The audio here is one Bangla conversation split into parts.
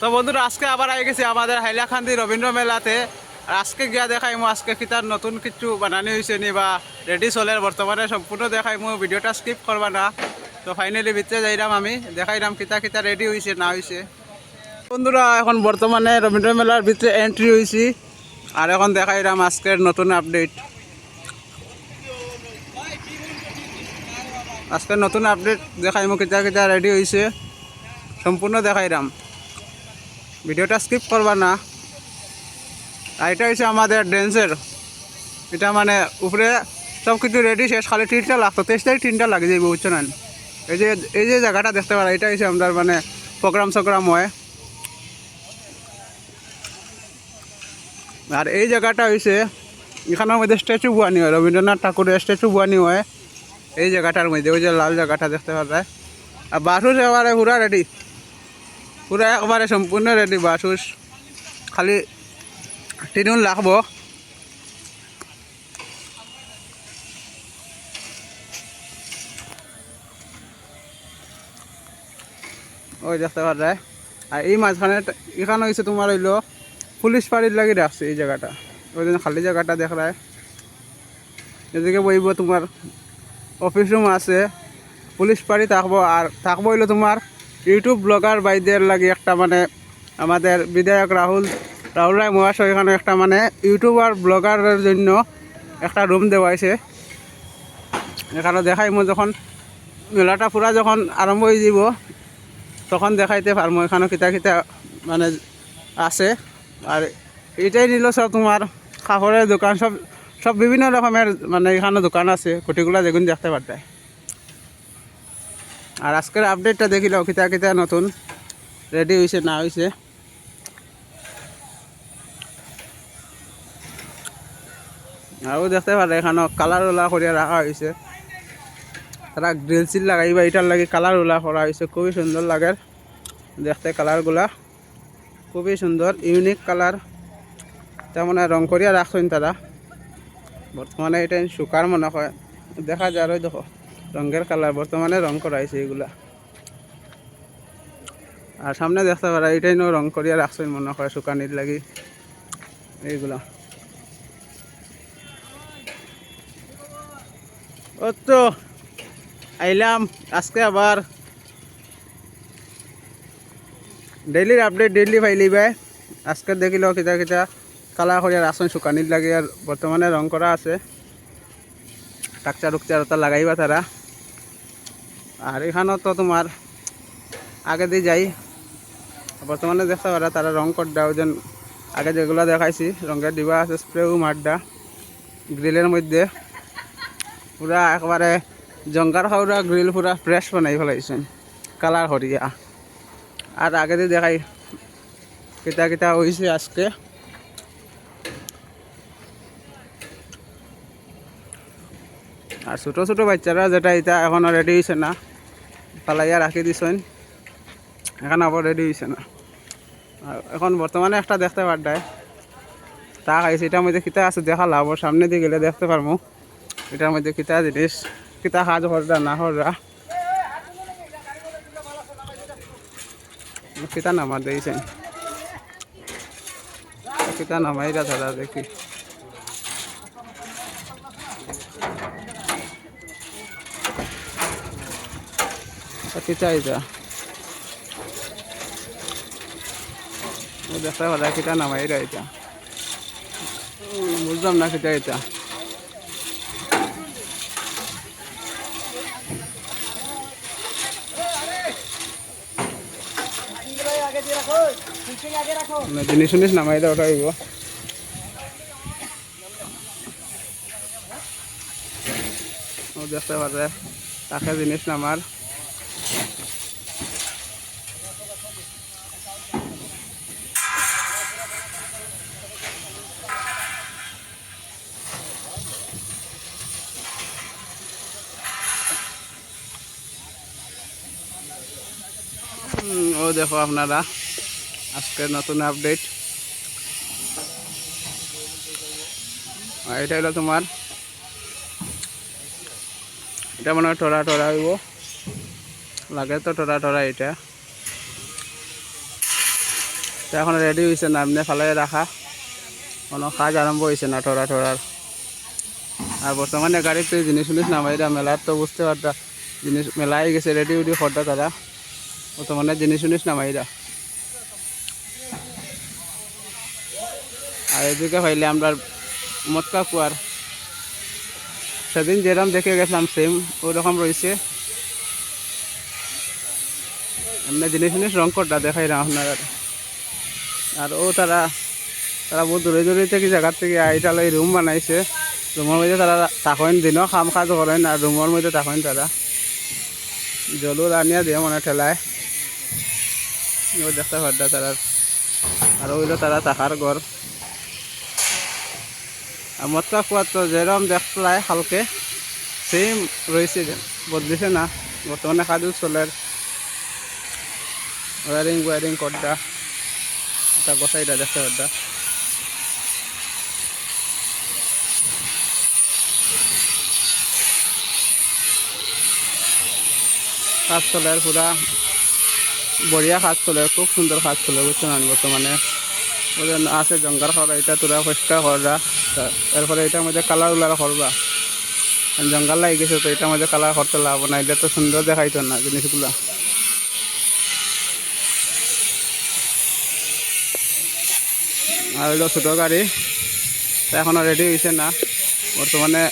তো বন্ধুরা, আজকে আবার আই গেছি আমাদের হাইলাকান্দি রবীন্দ্র মেলাতে। আজকে গিয়া দেখাইমু, আজকে কিতার নতুন কিছু বানানি হয়েছে নি বা রেডি চলে বর্তমানে সম্পূর্ণ দেখাইমু, ভিডিওটা স্কিপ করবা না। তো ফাইনালি ভিতরে যাইলাম আমি দেখাইলাম কিতা কিতা রেডি হয়েছে না হয়েছে বন্ধুরা, এখন বর্তমানে রবীন্দ্র মেলার ভিতরে এন্ট্রি হয়েছি আর এখন দেখাইলাম আজকের নতুন আপডেট আজকের নতুন আপডেট দেখাইমু, কিতা কিতা রেডি হয়েছে সম্পূর্ণ দেখাইলাম ভিডিওটা স্কিপ করবা না। আর এটা হচ্ছে আমাদের ড্যান্সের এটা মানে উপরে সব কিছু রেডি শেষ, খালি তিনটা লাগতো তেইশ তারিখ তিনটা লাগে যাইব, বুঝছ না? এই যে এই যে জায়গাটা দেখতে পারা, এটা হচ্ছে আমাদের মানে প্রোগ্রাম সোগ্রাম হয়। আর এই জায়গাটা হয়েছে এখানের মধ্যে স্ট্যাচু বানি হয়। রবীন্দ্রনাথ ঠাকুরের স্ট্যাচু বানি হয়। এই জায়গাটার মধ্যে, ওই যে লাল জায়গাটা দেখতে পাওয়া যায় আর বাসুস এবারে পুরা রেডি পুরা একবারে সম্পূর্ণ রেডি বাসুস খালি টিনুন লাগবো ওই দেখতে যায়। আর এই মাঝখানে এখানে হয়েছে তোমার হইল পুলিশ পাড়ির লাগি রাখছে এই জায়গাটা ওই জন্য খালি জায়গাটা দেখায় এদিকে বইব তোমার অফিস রুম আছে। পুলিশ পাড়ি থাকব আর থাকব হইল তোমার ইউটিউব ব্লগার বাইদের লাগে একটা মানে আমাদের বিধায়ক রাহুল রাহুল রায় মহাশয় এখানে একটা মানে ইউটিউবার ব্লগারের জন্য একটা রুম দেওয়াইছে। এখানে দেখাই মই যখন, মেলাটা পুরা যখন আরম্ভ হয়ে যাব তখন দেখাইতে পারব এখানে কিতা কিতা মানে আছে। আর এটাই নিল সব তোমার কাপড়ের দোকান, সব সব বিভিন্ন রকমের মানে এখানে দোকান আছে কুটিগুলা যেগুন দেখতে পারতে। আর আজকের আপডেটটা দেখিল কিতা কিতা নতুন। রেডি হয়েছে না হয়েছে আরও দেখতে পারে এখানে কালার ওলা করিয়া রাখা হয়েছে তারা গ্রিল সিল লাগাইবা, এটার লাগে কালার ওলা করা হয়েছে খুবই সুন্দর লাগে। দেখতে কালারগুলা খুবই সুন্দর ইউনিক কালার তেমন রং করিয়া রাখছেন তারা। বর্তমানে এটা শুকার মনে হয়। দেখা যায় দেখো। রঙের কালার, বর্তমানে রং করা হয়েছে এগুলা। আর সামনে দেখতে পারা, এটাই নো রং করিয়া রাখছেন মনে হয়, শুকানির লাগি। এইগুলা। তো আইলাম, আজকে আবার ডেইলির আপডেট ডেইলি পাইলি ভাই আজকে দেখিল, কিতা কিতা কালার করিয়া রাখছেন, শুকানির লাগে, আর বর্তমানে রং করা আছে। টাকচার উকচার ওটা লাগাইবা তারা। আর এখানেও তো তোমার আগে দিয়ে যাই। বর্তমানে দেখতে পারা, তারা রং করডা, ওই যেন আগে যেগুলো দেখাইছি, রঙের ডিবা আছে স্প্রেও মারডা, গ্রিলের মধ্যে। পুরা একবারে জঙ্গার খাওয়া গ্রিল পুরা ফ্রেশ বানাই ফেলাইছেন, কালার করিয়া আর আগে দিয়ে দেখাই কিতা কিতা হয়েছে আজকে। আর ছোটো ছোটো বাচ্চারা যেটা, এটা এখনও রেডি হয়েছে না। পালাইয়া রাখি দিছেন এখন আবার রেডি হয়েছে না। এখন বর্তমানে একটা দেখতে পারডায় তা খাইছে এটার মধ্যে কিতা আছে, দেখা লাভ সামনে দিয়ে গেলে দেখতে পারব এটার মধ্যে কিতা জিনিস কিতা কাজ হররা না হররা কিতা নামা দিয়েছেন কিতা নামাইরা দাদা দেখি। ও দেখতে পারা কিতা নামাইরা এটা উম, বুঝলাম না কিতা এটা জিনিস জিনিস নামাই দেওয়া হইব। ও দেখতে পারে তাকে জিনিস নামার ও দেখো আপনারা, আজকের নতুন আপডেট এটা হলো তোমার, এটা মনে হয় টরা টরা হইব। লাগে তো টরা টরা এটা এখন রেডি হয়েছে না, এমনি ফালাই রাখা কোনো কাজ আরম্ভ হয়েছে না ঠোরা ঠোরার আর বর্তমানে গাড়িতে জিনিস উনিস নামাইরা মেলার তো বুঝতে পারতা জিনিস মেলাই গেছে রেডি উডি করতা তারা বর্তমানে জিনিস উনিস নামাইরা আর এদিকে হইলে আমরা মটকা কুয়ার সেদিন যেরকম দেখে গেছিলাম সেম ওরকম রয়েছে এমনি জিনিস জিনিস রং করটা দেখাই না আপনার আর। ও তারা তারা বহুত দূরে দূরে থেকে জায়গার থেকে আইটা লই রুম বানাইছে। রুমের মধ্যে তারা থাকেন দিনও কাম কাজ করেন আর রুমের মধ্যে থাকেন তারা। জলও আনিয়া দিয়ে মনে ঠেলায়। ও দেখতে পারতা তারা। আর ওইলো তারা থাকার ঘর। আর মটকা কুয়ার তো যেরকম দেখলাই হালকে সেম রয়েছে বদলিছে না। বর্তমানে কাজু চলের ওয়ারিং ওয়ারিং করডা এটা গোসাইটা দেখতে পারদা কাজ চলে পুরা বঢ়িয়া কাজ চলে খুব সুন্দর কাজ চলে বুঝছ না বর্তমানে আছে জঙ্গার খরা এটা তোরা পরিষ্কার তা- তারপরে এটার মধ্যে কালার উলার করবা জঙ্গল লাগি গেছে তো এটার মধ্যে কালার করতে লাভ না এটা তো সুন্দর দেখাইতো না জিনিসগুলা আর হইল ছোটো গাড়ি। তা এখনও রেডি হয়েছে না। বর্তমানে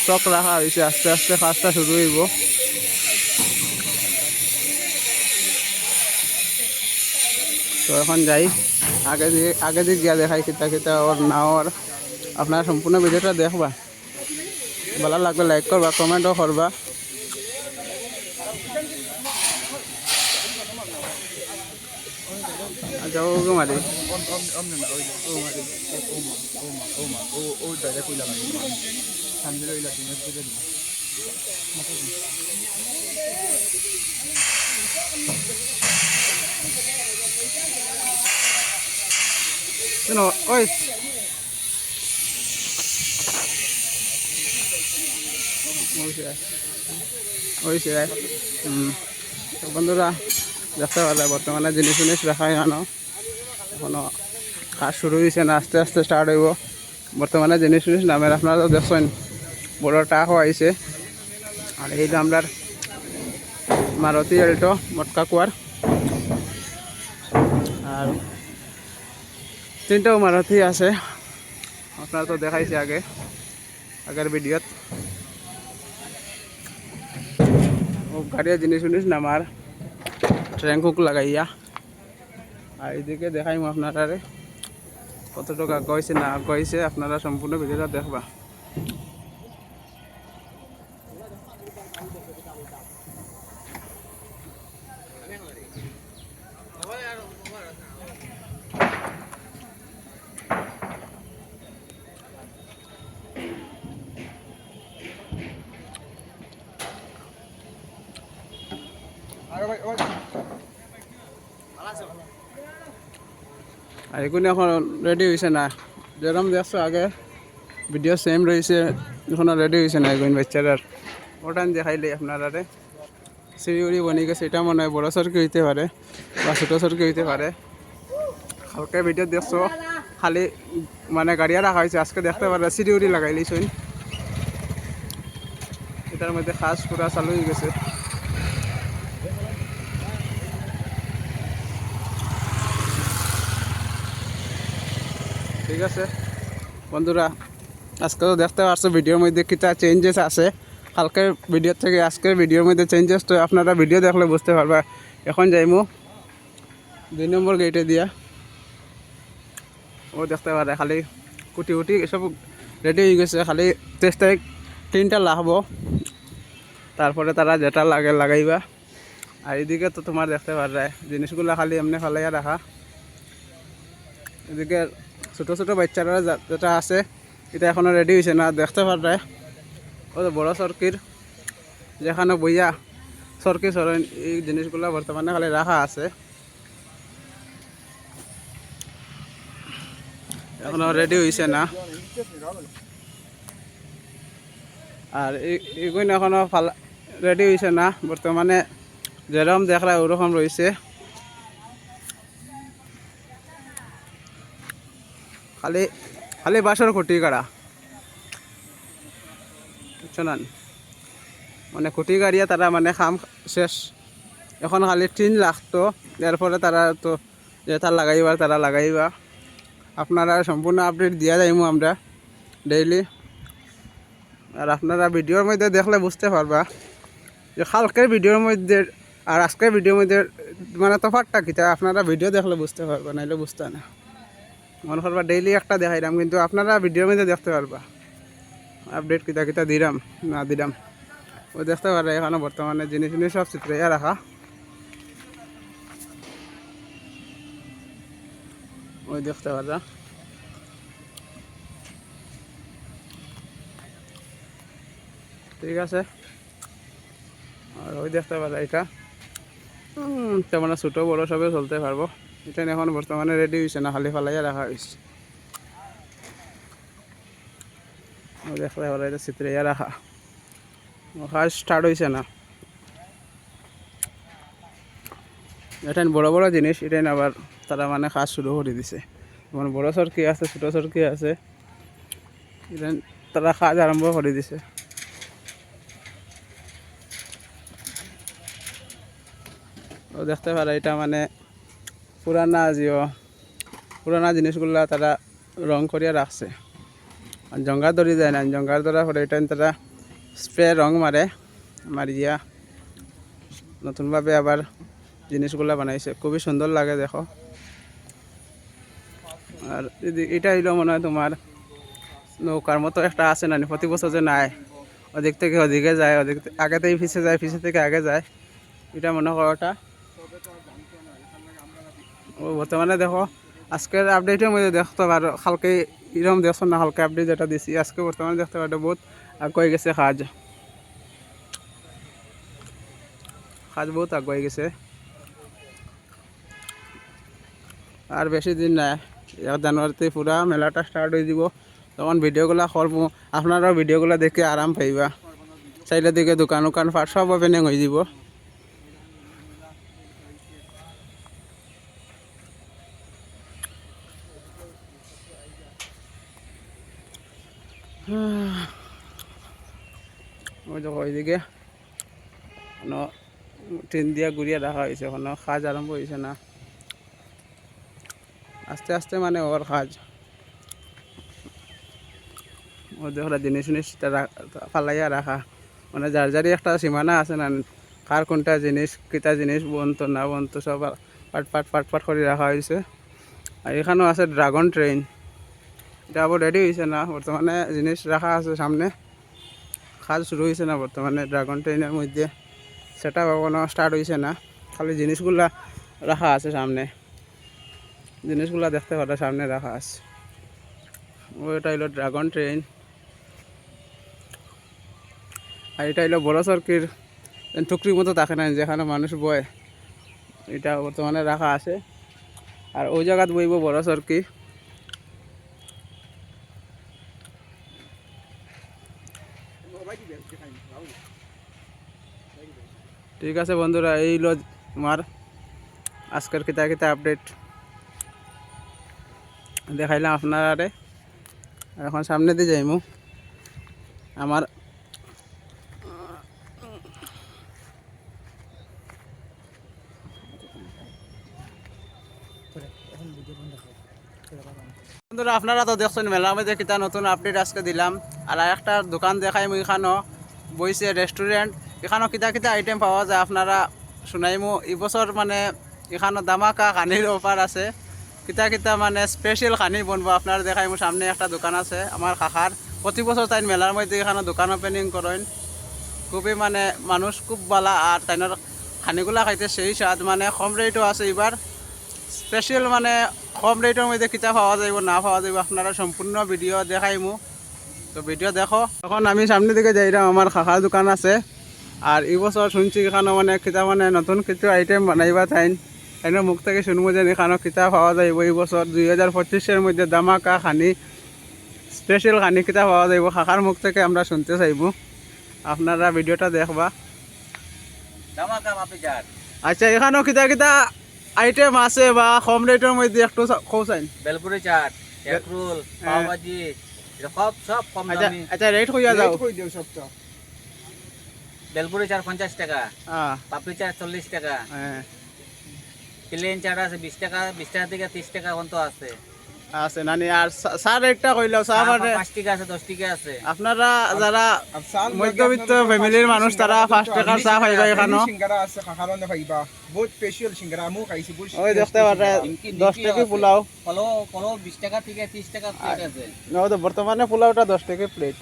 স্টক রাখা হয়েছে আস্তে আস্তে কাজটা শুরু হইব। তো এখন যাই। আগে দিয়ে আগে দিক গিয়া দেখাই কিতা কিতা ওর না ওর। আপনারা সম্পূর্ণ ভিডিওটা দেখবা। ভালো লাগবে লাইক করবা কমেন্টও করবা। আচ্ছা ওকে মারি। শোনো ওই। তো বন্ধুরা পারে বর্তমানে জিনিস জিনিস রাখা এখনও এখনও কাজ শুরু হয়েছে না, আস্তে আস্তে স্টার্ট হইব। বর্তমানে জিনিস জিনিস নামের আপনারা তো দেখছেন, বড় টাক হয়েছে আর এই যে আমরা মারুতি এল্টো মটকা কুয়ার। আর তিনটাও মারুতি আছে। আপনারা তো দেখাইছে আগে, আগের ভিডিওত। গাড়ির জিনিস উনিস নামার ট্রেন লাগাইয়া। আর এদিকে দেখাইম আপনারা কত টাকা গইছে না গইছে আপনারা সম্পূর্ণ ভিডিওটা দেখবা। এগুলো এখন রেডি হয়েছে না। যেরকম দেখছ আগে ভিডিও সেম রয়েছে এখনও রেডি হয়েছে না এগুলো বাচ্চারার ওটান দেখাইলে আপনারা সিঁড়ি বনি গেছে এটা মনে হয় বড় সরকি হইতে পারে বা ছোটো সরকি হইতে পারে হালকা ভিডিও দেখছ। খালি মানে গাড়িয়া রাখা হয়েছে আজকে দেখতে পারে সিঁড়ি উড়ি লাগাই লিছুন এটার মধ্যে খাস পুরা চালু হয়ে গেছে। ঠিক আছে? বন্ধুরা, আজকে তো দেখতে পারছ ভিডিওর মধ্যে কিটা চেঞ্জেস আছে। কালকের ভিডিও থেকে আজকের ভিডিওর মধ্যে চেঞ্জেস তো আপনারা ভিডিও দেখলে বুঝতে পারবা। এখন যাইমু। দুই নম্বর গেটে দিয়া। ও দেখতে পারে, খালি কুটি কুটি এসব রেডি হয়ে গেছে। খালি তেইশ তারিখ তিনটা লাগাব। তারপরে তারা যেটা লাগে লাগাইবা। আর এদিকে তো তোমার দেখতে পারে জিনিসগুলো খালি এমনি ফালাইয়া রাখা। এদিকে ছোটো ছোটো বাচ্চারা যেটা আছে, এটা এখনও রেডি হয়েছে না, দেখতে পারে ও বড় সরকির যেখানে বইয়া সরকি সরেন এই জিনিসগুলো বর্তমানে খালি রাখা আছে। এখনও রেডি হয়েছে না। আর এগুলো এখনও রেডি হয়েছে না। বর্তমানে যেরকম দেখলা ওরকম রয়েছে খালি খালি বাসর খুঁটি কাড়া বুঝছ মানে খুঁটি গাড়িয়া তারা মানে খাম শেষ। এখন খালি টিন লাগতো এর ফলে তারা তো যে তার লাগাইবা, তারা লাগাইবা। আপনারা সম্পূর্ণ আপডেট দিয়া যাইমু আমরা ডেইলি আর আপনারা ভিডিওর মধ্যে দেখলে বুঝতে পারবা যে কালকের ভিডিওর মধ্যে আর আজকের ভিডিওর মধ্যে মানে তফাৎটা কিতা আপনারা ভিডিও দেখলে বুঝতে পারবা, নাইলে বুঝতে না। মনে করবা ডেইলি একটা দেখাইলাম কিন্তু আপনারা ভিডিওর মধ্যে দেখতে পারবা। আপডেট কিতা কিতা দিলাম, না দিলাম। ও দেখতে পারে এখানে বর্তমানে জিনিস জিনিস সব চিত্রাইয়া রাখা। ওই দেখতে পারা ঠিক আছে। আর ওই দেখতে পারা এটা। তেমন ছোটো বড়ো সবে চলতে পারব। এটা এখন বর্তমানে রেডি হয়েছে না, খালি ফালাইয়া রাখা হয়েছে দেখতে পারা এটা চিত্রাইয়া রাখা। কাজ স্টার্ট হয়েছে না। এটা বড় বড় জিনিস এটা আবার তারা মানে কাজ শুরু করে দিছে। যেমন বড় সরকি আছে, ছোট সরকি আছে এটা তারা কাজ আরম্ভ করে দিছে। দেখতে পারে, এটা মানে পুরানা জিও পুরানা জিনিসগুলা তারা রং করিয়া রাখছে। আর জঙ্গার ধরি যায় না, জঙ্গার ধরা পরে এটা তারা স্প্রে রং মারে, মারিয়া নতুনভাবে আবার জিনিসগুলা বানাইছে। খুবই সুন্দর লাগে দেখো। আর এটা হইল মনে হয় তোমার নৌকার মতো একটা আছে না, প্রতি বছর যে নাই ওদিক থেকে ওদিকে যায় থে- আগে থেকে পিছে যায়, পিছে থেকে আগে যায়, এটা মনে করো ওটা বর্তমানে দেখো আজকের আপডেটের মধ্যে দেখতে পারো কালকে এরকম দেখছ না হালকা আপডেট যেটা দিছি। আজকে বর্তমানে দেখতে পারো বহুত আগুয়ে গেছে কাজ কাজ বহুত আগুয়ে গেছে। আর বেশি দিন নাই এক জানুয়ারিতে পুরা মেলাটা স্টার্ট হয়ে যাব তখন ভিডিওগুলো করব আপনারাও ভিডিওগুলো দেখে আরাম পাইবা। চাইলে দিকে দোকান উকান ফাট সব ওপেনিং হয়ে যাব ওইদিকে কোনো ট্রেন দিয়া ঘুরিয়ে রাখা হয়েছে কোনো কাজ আরম্ভ হয়েছে না। আস্তে আস্তে মানে ওর কাজ ও দেখো জিনিস ফালাইয়া রাখা মানে যার যারই একটা সীমানা আছে না কার কোনটা জিনিস কিতা জিনিস বন্ত, না বন্ত সব পাট পাট পাট পাট করে রাখা হয়েছে আর এখানেও আছে ড্রাগন ট্রেন এটা আবার রেডি হয়েছে না বর্তমানে জিনিস রাখা আছে সামনে। কাজ শুরু হয়েছে না বর্তমানে ড্রাগন ট্রেনের মধ্যে। সেটা এখনও স্টার্ট হয়েছে না। খালি জিনিসগুলা রাখা আছে সামনে। জিনিসগুলা দেখতে পারো, সামনে রাখা আছে। ওইটা হইল ড্রাগন ট্রেন আর এটা হইল বড় সরকির টুকরির মতো থাকে না, যেখানে মানুষ বয়। এটা বর্তমানে রাখা আছে। আর ওই জায়গাত বইব বড় সরকি ঠিক আছে বন্ধুরা, এই হলো তোমার আজকের কিতা কিতা আপডেট দেখাইলাম আপনারা এখন সামনে দিয়ে যাইমু। আমার বন্ধুরা, আপনারা তো দেখছেন মেলার মধ্যে কিতা নতুন আপডেট আজকে দিলাম। আর একটা দোকান দেখাই মুই এখানো বইছে রেস্টুরেন্ট এখানো কিতা কিতা আইটেম পাওয়া যায়। আপনারা শুনাইমু এবছর মানে এখানো দামাকা কানির অফার আছে। কিতা কিতা মানে স্পেশাল কানি বনবো, আপনারা দেখাইমু, সামনে একটা দোকান আছে আমার কাকার। প্রতি বছর তাই মেলার মধ্যে এখানে দোকান ওপেনিং করেন। খুবই মানে মানুষ খুব বালা আর তাইনের খানিগুলা খাইতে সেই স্বাদ মানে কম রেটও আছে এবার স্পেশাল মানে কম রেটের মধ্যে কিতা পাওয়া যাইব, না পাওয়া যাইব, আপনারা সম্পূর্ণ ভিডিও দেখাইমু। তো ভিডিও দেখো। তখন আমি সামনে দিকে যাইলাম, আমার কাকার দোকান আছে। আর এই বছর শুনছি এখানে মানে কিতা মানে নতুন কিছু আইটেম বানাইবা থাইন এনে মুখ থেকে শুনব যে এখানে কিতা পাওয়া যাইব। এই বছর দুই হাজার পঁচিশের মধ্যে দামাকা খানি স্পেশাল খানি কিতা পাওয়া যাইব। কাকার মুখ থেকে আমরা শুনতে চাইব। আপনারা ভিডিওটা দেখবা। আচ্ছা এখানেও কিতা কিতা আইটেম আছে বা কম রেটের মধ্যে একটু কৌসাইন বেলপুরি চাট এক রোল পাও সব সব কম আচ্ছা আচ্ছা রেট কইয়া যাও। রেট কই দিও সবটা? বেলপুরি চার পঞ্চাশ টাকা হ্যাঁ পাপড়ি চার চল্লিশ টাকা হ্যাঁ প্লেন চাট আছে বিশ টাকা বিশ টাকা থেকে তিরিশ টাকা পর্যন্ত আছে। আছে নানি আর কইলাও চা চা মানে পাঁচ টাকা আছে দশ টাকা আছে। আপনারা যারা মধ্যবিত্ত ফ্যামিলির মানুষ তারা পাঁচ টাকার চা খাইবা এখানো। সিঙ্গারা আছে কাকারনে পাইবা বহুত স্পেশাল সিঙ্গারা আমু খাইছি বহুত ওই দেখতে পারে নিমকি- দশ নিমকিও টাকা আছে। পোলাও। কলো কলো বিশ টাকা থেকে তিরিশ টাকা প্লেট আছে। ও তো বর্তমানে পোলাওটা দশ টাকা প্লেট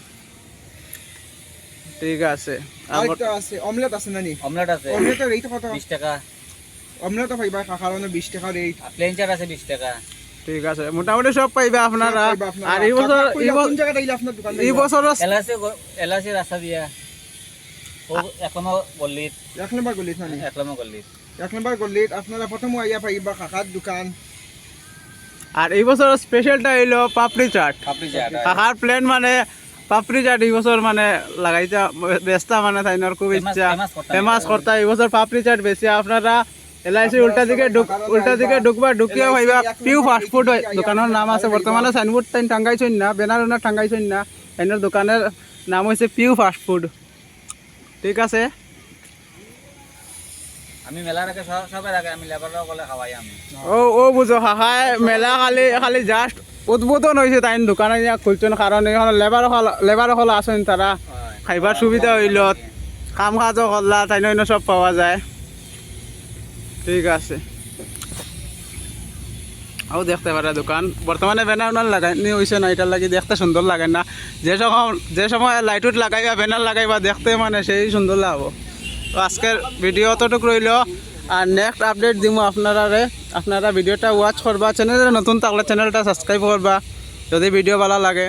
ঠিক আছে। আরেকটা আছে অমলেট আছে নানি? অমলেট আছে। অমলেটের রেট কত? বিশ টাকা। অমলেটও পাইবা কাকারনে 20 টাকা রেট আর প্লেন চাট আছে বিশ টাকা। ঠিক আছে মোটামুটি সব পাইবা আপনারা। আর এই বছর কাকা এই কইলা কোন জায়গায় আইলা আপনার দোকান এই বছর এলাচি এলাচি রাস্তা দিয়া। ও এক নম্বর গল্লিত। এক নম্বর গলিত নানি? এক নম্বর গল্লিত। এক নম্বর গলিত আপনারা প্রথম আইয়া পাইবা কাকার দোকান। আর এই বছর স্পেশালটা হইল পাপড়ি চাট। পাপড়ি চাট আর কাকার প্লেন মানে পাপড়ি চাট এই বছর মানে লাগাইতে বেস্তা মানে তাইনার খুব ইচ্ছা। ফেমাস করতা এই বছর পাপড়ি চাট বেশি আপনারা এলআইসি উল্টা দিকে উল্টা দিকে ঢুকবা ঢুকিয়া ভাইবা পিউ ফাস্টফুড দোকানের নাম আছে বর্তমানে সাইনবোর্ড তাই টাঙ্গাইছেন না ব্যানার ওনার টাঙ্গাইছেন না তাইনার দোকানের নাম হয়েছে পিউ ফাস্টফুড ঠিক আছে? আমি মেলার আগে সবের আগে আমি লেবাররাও কলে খাওয়াই আমি। ও ও বুঝো হাহাই মেলা খালি খালি জাস্ট উদ্বোধন হয়েছে তাই দোকানে ইয়া খুলছেন কারণ এখন লেবার লেবার হল আসেন তারা। খাইবার সুবিধা হইল কাম কাজও করলা তাই অন্য সব পাওয়া যায়। ঠিক আছে। ও দেখতে পারে দোকান। বর্তমানে ব্যানার উনার লাগাইনি হয়েছে না এটার লাগি দেখতে সুন্দর লাগে না। যে সময় যে সময় লাইটুট লাগাইবা ব্যানার লাগাইবা দেখতে মানে সেই সুন্দর লাগবো তো আজকের ভিডিও অতটুকু রইল। আর নেক্সট আপডেট দিব আপনারা আপনারা ভিডিওটা ওয়াচ করবা চ্যানেল নতুন থাকলে চ্যানেলটা সাবস্ক্রাইব করবা। যদি ভিডিও ভালো লাগে।